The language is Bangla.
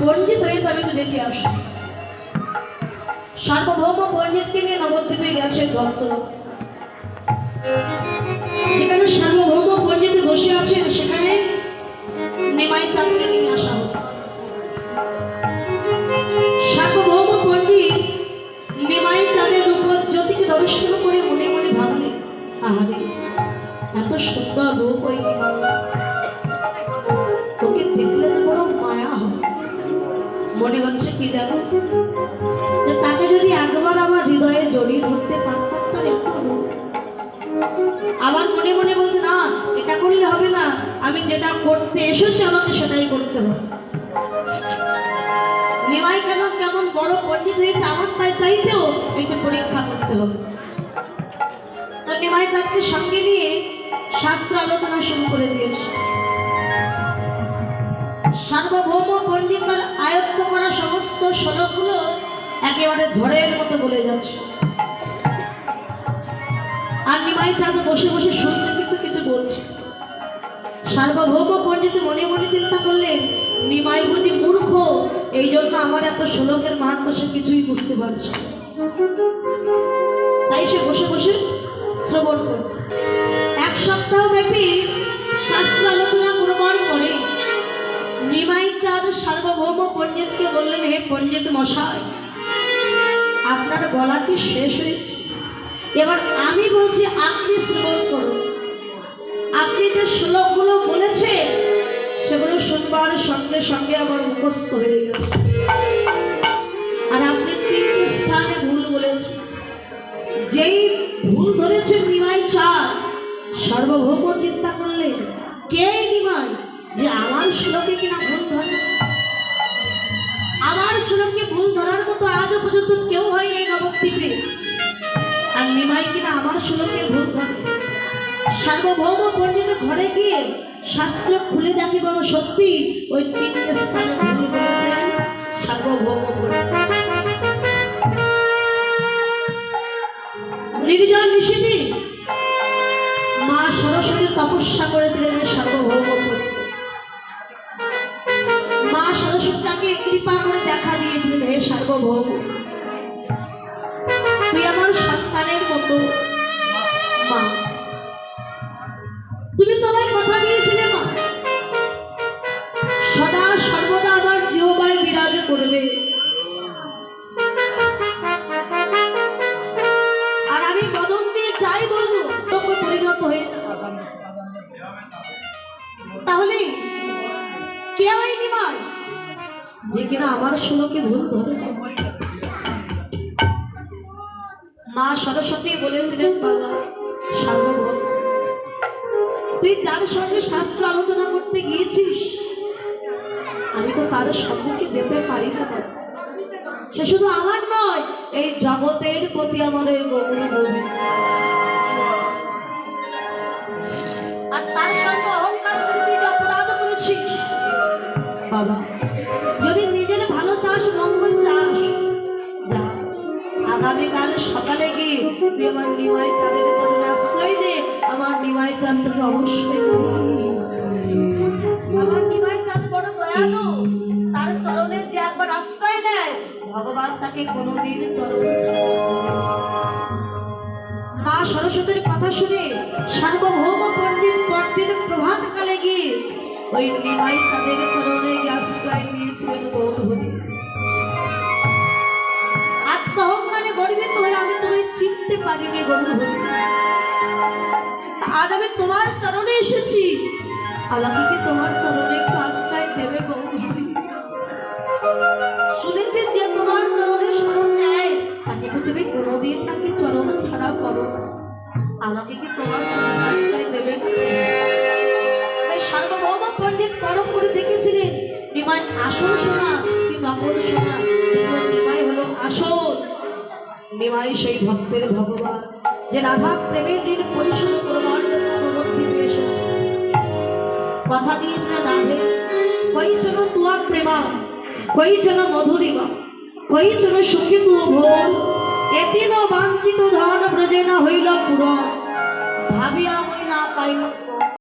পণ্ডিত হয়ে যাবে একটু দেখে আসি। সার্বভৌম পণ্ডিতকে নিয়ে নবদ্বীপে গেছে ভক্ত। মনে হচ্ছে কি জানো? তাকে যদি একবার আমার হৃদয়ে জড়িয়ে ধরতে পারতাম তার আবার মনে মনে বলছে, না, এটা করলে হবে না। আমি যেটা করতে এসেছি, আমাকে সেটাই করতে হবে। নিমাই কেন কেমন বড় পণ্ডিত হয়েছে, আমার তাই চাইতেও একটু পরীক্ষা করতে হবে। তো নিমাই চাঁদকে সঙ্গে নিয়ে শাস্ত্র আলোচনা শুরু করে দিয়েছে। সার্বভৌম পণ্ডিত তার আয়ত্ত করা সমস্ত শ্লোকগুলো একেবারে ঝড়ের মতো বলে যাচ্ছে। আর নিমাই চাঁদ বসে বসে শুনছে, কিন্তু কিছু বলছে সার্বভৌম পণ্ডিত মনে মনে চিন্তা করলেন, নিমাই বুঝি মূর্খ এই জন্য আমার এত শ্লোকের মাহাত্ম সে কিছুই বুঝতে পারছে তাই সে বসে বসে শ্রবণ করছে। এক সপ্তাহ ব্যাপী শাস্ত্র আলোচনা নিমাই চাঁদ সার্বভৌম পণ্ডিতকে বললেন, হে পণ্ডিত মশাই, আপনার বলা কি শেষ হয়েছে? এবার আমি বলছি, আপনি শ্রবণ করুন। আপনি যে শ্লোকগুলো বলেছেন, সেগুলো শুনবার সঙ্গে সঙ্গে আমার মুখস্থ হয়ে গেছে। আর আপনি তিনটি স্থানে ভুল বলেছেন। যেই ভুল ধরেছেন নিমাই চাঁদ সার্বভৌম চিন্তা করলেন, কে নিমাই? যে আমার শ্লোকে কিনা ভুল ধরে? আমার শ্লোকে ভুল ধরার মতো আজও পর্যন্ত কেউ হয়নি নবদ্বীপে। আর নিমাই কিনা আমার শ্লোকে ভুল ধরে? সার্বভৌম পণ্ডিত ঘরে গিয়ে শাস্ত্র খুলে দেখি বাবা সত্যি ওই তিনটে স্থানে ভুল বলেছেন সার্বভৌম পণ্ডিত। সরস্বতী কৃপা করে দেখা দিয়েছিলেন হে সার্বভৌম। তুই আমার সন্তানের মতো। মা। তুমি তোমায় কথা দিয়েছিলে, মা। সদা সর্বদা আমার জিহবায় বিরাজ করবে। আর আমি বদন দিয়ে যাই বলব, তোকে পরিণত হয়ে তাহলে কে ওই নিমাই যে কিনা আমার শ্লোকে ভুল ধরে মা সরস্বতী বলেছিলেন, বাবা সার্বভৌম তুই যার সঙ্গে শাস্ত্র আলোচনা করতে গিয়েছিস, আমি তো তার সম্মুখে যেতে পারি না। সে শুধু আমার নয়, এই জগতের প্রতি আমার গৌরী গৌরী আর তার সঙ্গে অহংকার করে তুই অপরাধ করেছিস, বাবা আগামীকাল সকালে গিয়ে তুই আমার নিমাই চাঁদের চরণে আশ্রয় দে, আমার নিমাই চাঁদ তোকে অবশ্যই। আমার নিমাই চাঁদ বড় দয়ালু, তার চরণে যে একবার আশ্রয় নেয় ভগবান তাকে কোনোদিন চরণে মা সরস্বতীর কথা শুনে সার্বভৌম পণ্ডিত প্রভাত কালে গিয়ে ওই নিমাই চাঁদের চরণে আশ্রয় নিয়েছিলেন গৌরহরি আজ আমি তোমার চরণে এসেছি। আমাকে কি তোমার চরণে একটু দেবে শুনেছি যে তোমার চরণে শরণ নেয়, তাকে তো তুমি কোনোদিন চরণ ছাড়া করো। আমাকে কি তোমার চরণ আশ্রয় দেবে? তাই সার্বভৌম পণ্ডিত করে দেখেছিলেন। আসল সোনা কি নকল সোনা? হলো আসল। নিমাই সেই ভক্তের ভগবান। যে রাধা প্রেমের ঋণ পরিশোধ করবার এসেছে। কথা দিয়েছিলেন রাধে, কই যেন তুয়া প্রেমা? কই যেন মধুরিমা? কই যেন সুখী তু ভোর? এদিন বাঞ্ছিত ধন না হইল পুরন ভাবিয়া মই না পাইল